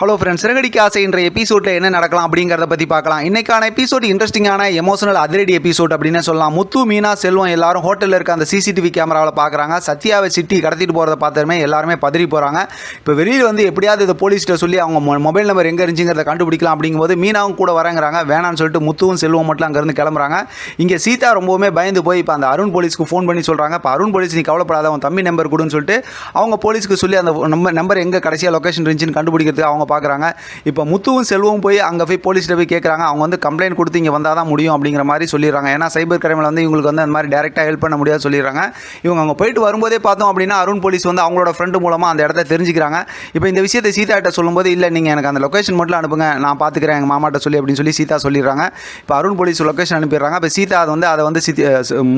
Hello friends சிறகடிக்கு ஆசை என்ற எபிசோடில் என்ன நடக்கலாம் அப்படிங்கிறத பற்றி பார்க்கலாம். இன்னைக்கான எபிசோட் இன்ட்ரெஸ்டிங்கான எமோஷனல் அதிரடி எபிசோட் அப்படின்னு சொல்லலாம். முத்து மீனா செல்வம் எல்லாரும் ஹோட்டலில் இருக்க அந்த சிசிடிவி கேமராவில் பார்க்குறாங்க. சத்யாவை சிட்டி கடத்திட்டு போகிறத பார்த்ததுமே எல்லாருமே பதறி போகிறாங்க இப்போ வெளியில் வந்து எப்படியாவது இதை போலீஸ்கிட்ட சொல்லி அவங்க மொ- மொபைல் நம்பர் எங்கே இருந்துச்சுங்கிறத கண்டுபிடிக்கலாம் அப்படிங்கும்போது மீனாவும் கூட வரேங்கிறாங்க. வேணான்னு சொல்லிட்டு முத்துவும் செல்வம் மட்டும் அங்கேருந்து கிளம்புறாங்க. இங்கே சீதா ரொம்பவுமே பயந்து போய் இப்போ அந்த அருண் போலீஸ்க்கு ஃபோன் பண்ணி சொல்கிறாங்க இப்போ அருண் போலீஸ் நீ கவலைப்படாத அவன் தம்பி நம்பர் கொடுன்னு சொல்லிட்டு அவங்க போலீஸ்க்கு சொல்லி அந்த நம்பர் நம்பர் எங்கே கடைசியாக லொக்கேஷன் இருந்துச்சுன்னு கண்டுபிடிக்கிறதுக்கு அவங்க பார்க்குறாங்க. இப்போ முத்துவும் செல்வம் போய் அங்கே போய் போலீஸ்கிட்ட போய் கேட்குறாங்க அவங்க வந்து கம்ப்ளைண்ட் கொடுத்து இங்கே வந்தால் தான் முடியும் அப்படிங்கிற மாதிரி சொல்லிடுறாங்க. ஏன்னா சைபர் கிரைமில் வந்து இவங்களுக்கு வந்து அந்த மாதிரி டேரெக்டாக ஹெல்ப் பண்ண முடியாது சொல்லிடுறாங்க. இவங்க அங்கே போயிட்டு வரும்போதே பார்த்தோம் அப்படின்னா அருண் போலீஸ் வந்து அவங்களோட ஃப்ரெண்டு மூலமாக அந்த இடத்த தெரிஞ்சுக்கிறாங்க. இப்போ இந்த விஷயத்தை சீதாட்ட சொல்லும்போது இல்லை நீங்கள் எனக்கு அந்த லொக்கேஷன் மட்டும் அனுப்புங்க. நான் பார்த்துக்கிறேன் எங்கள் மாமாட்ட சொல்லி அப்படின்னு சொல்லி சீதா சொல்லிடுறாங்க. இப்போ அருண் போலீஸ் லொக்கேஷன் அனுப்பிடுறாங்க. இப்போ சீதா அதை வந்து அதை வந்து சித்தி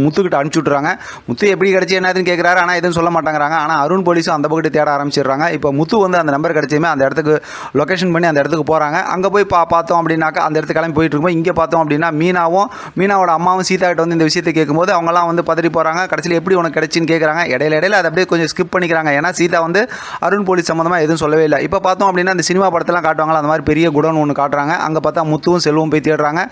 முத்துக்கிட்ட அனுப்பிச்சி விட்றாங்க முத்து எப்படி கிடச்சி என்னதுன்னு கேட்குறாரு ஆனால் எதுவும் சொல்ல மாட்டேங்கிறாங்க. ஆனால் அருண் போலீஸும் அந்த பக்கத்து தேட ஆரம்பிச்சிடுறாங்க. இப்போ முத்து வந்து அந்த நம்பர் கிடச்சியுமே அந்த இடத்துக்கு லொக்கேஷன் பண்ணி அந்த இடத்துக்கு போகிறாங்க அங்கே போய் பா பார்த்தோம் அப்படின்னாக்கா அந்த இடத்துக்கு கிளம்பி போயிட்டு இருக்கும்போது இங்கே பார்த்தோம் அப்படின்னா மீனாவும் மீனாவோட அம்மாவும் சீதா கிட்ட வந்து இந்த விஷயத்தை கேட்கும்போது அவங்கலாம் வந்து பதறி போகிறாங்க கடைசியில் எப்படி உனக்கு கிடைச்சின்னு கேட்குறாங்க இடையில இடையில அதை அப்படியே கொஞ்சம் ஸ்கிப் பண்ணிக்கிறாங்க. ஏன்னா சீதா வந்து அருண் போலீஸ் சம்மந்தமாக எதுவும் சொல்லவே இல்லை. இப்போ பார்த்தோம் அப்படின்னா அந்த சினிமா படத்தெல்லாம் காட்டுவாங்களா அந்த மாதிரி பெரிய குடோன் ஒன்று காட்டுறாங்க. அங்கே பார்த்தா முத்துவும் செல்வம் போய் தேடுறாங்க.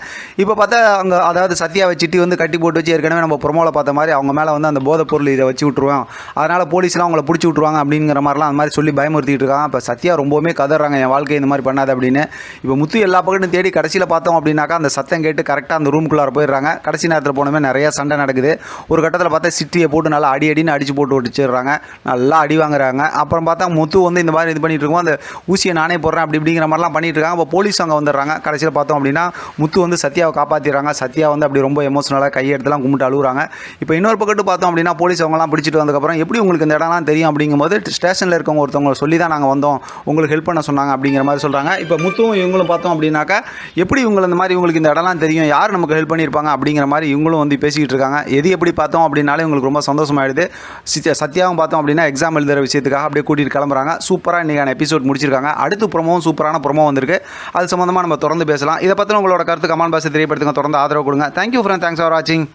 இப்போ பார்த்தா அங்கே அதாவது சத்யாவை சிட்டி வந்து கட்டி போட்டு வச்சு ஏற்கனவே நம்ம ப்ரொமோவில் பார்த்த மாதிரி அவங்க மேலே வந்து அந்த போதைப் பொருள் இதை வச்சு விட்ருவோம் அதனால் போலீஸ்லாம் அவங்கள பிடிச்சி விட்ருவாங்க அப்படிங்கிற மாதிரிலாம் அந்த மாதிரி சொல்லி பயமுறுத்திட்டு இருக்காங்க. இப்போ சத்யா ரொம்பவுமே கதறாங்க. என் வாழ்க்கை இந்த மாதிரி பண்ணாது அப்படின்னு. இப்போ முத்து எல்லா பக்கத்தையும் தேடி கடைசியில் பார்த்தோம் அப்படின்னாக்கா அந்த சத்தம் கேட்டு கரெக்டாக அந்த ரூம்குள்ளார போயிடுறாங்க. கடைசி நேரத்தில் போனமே நிறையா சண்டை நடக்குது. ஒரு கட்டத்தில் பார்த்தா சிட்டியை போட்டு நல்லா அடி அடின்னு அடிச்சு போட்டு ஒடிச்சிடுறாங்க நல்லா அடி வாங்குறாங்க. அப்புறம் பார்த்தா முத்து வந்து இந்த மாதிரி இது பண்ணிட்டு இருக்கோம் அந்த ஊசியை நானே போடுறேன் அப்படி இப்படிங்கிற மாதிரிலாம் பண்ணிட்டு இருக்காங்க. அப்போ போலீஸ் அங்கே வந்துடுறாங்க. கடைசியில் பார்த்தோம் அப்படின்னா முத்து வந்து சத்யாவை காப்பாற்றிடுறாங்க சத்யா வந்து அப்படி ரொம்ப எமோஷனலாக கையெடுத்துலாம் கும்பிட்டு அழுகுறாங்க இப்போ இன்னொரு பக்கத்து பார்த்தோம் அப்படின்னா போலீஸ் அவங்கலாம் பிடிச்சிட்டு வந்ததுக்கப்புறம் எப்படி உங்களுக்கு இந்த இடம்லாம் தெரியும்? அப்படிங்கும்போது ஸ்டேஷனில் இருக்கவங்க ஒருத்தவங்க சொல்லி தான் நாங்கள் வந்தோம். உங்களுக்கு ஹெல்ப் பண்ண சொன்னாங்க. அப்படிங்கிற மாதிரி சொல்கிறாங்க இப்போ முத்துவும் இவங்களும் பார்த்தோம் அப்படின்னாக்கா எப்படி இவங்களை இந்த மாதிரி இவங்களுக்கு இந்த இடம்லாம் தெரியும் யார் நமக்கு ஹெல்ப் பண்ணியிருப்பாங்க அப்படிங்கிற மாதிரி இவங்களும் வந்து பேசிக்கிட்டு இருக்காங்க. எது எப்படி பார்த்தோம் அப்படின்னாலே இவங்களுக்கு ரொம்ப சந்தோஷமாயிடுது. சித்த- சத்யாவும் பார்த்தோம் அப்படின்னா எக்ஸாம் எழுதுகிற விஷயத்துக்காக அப்படியே கூட்டிகிட்டு கிளம்புறாங்க. சூப்பராக இன்றைக்கான எபிசோட் முடிச்சிருக்காங்க. அடுத்து ப்ரொமோவும் சூப்பரான ப்ரொமோ வந்திருக்கு. அது சம்மந்தமாக நம்ம தொடர்ந்து பேசலாம். இதை பற்றின உங்களோட கருத்து கமெண்ட் பாக்ஸ் தெரியப்படுத்துங்க. தொடர்ந்து ஆதரவு கொடுங்க. தேங்க்யூ ஃப்ரெண்ட் தேங்க்ஸ் ஃபார் வாட்சிங்